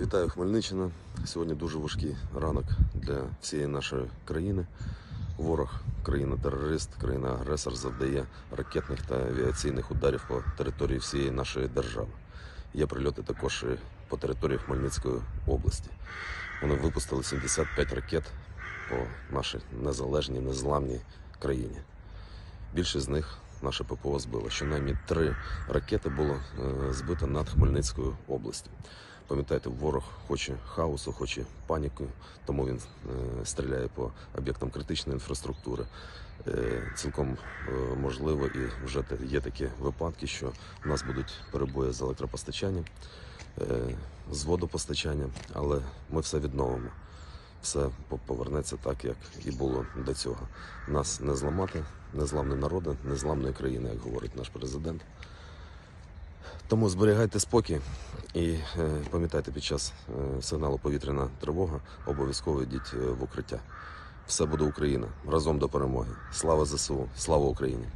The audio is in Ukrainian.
Вітаю Хмельниччина. Сьогодні дуже важкий ранок для всієї нашої країни. Ворог, країна-терорист, країна-агресор завдає ракетних та авіаційних ударів по території всієї нашої держави. Є прильоти також і по території Хмельницької області. Вони випустили 75 ракет по нашій незалежній, незламній країні. Більшість з них наше ППО збило. Щонайменше три ракети було е, збито над Хмельницькою областю. Пам'ятаєте, ворог хоче хаосу, хоче паніки, тому він е, стріляє по об'єктам критичної інфраструктури. Е, цілком можливо, і вже є такі випадки, що в нас будуть перебої з електропостачанням, з водопостачанням, але ми все відновимо. Все повернеться так, як і було до цього. Нас не зламати, незламний народи, незламної країни, як говорить наш президент. Тому зберігайте спокій і е, пам'ятайте, під час е, сигналу повітряна тривога обов'язково йдіть е, в укриття. Все буде Україна разом до перемоги. Слава ЗСУ, слава Україні!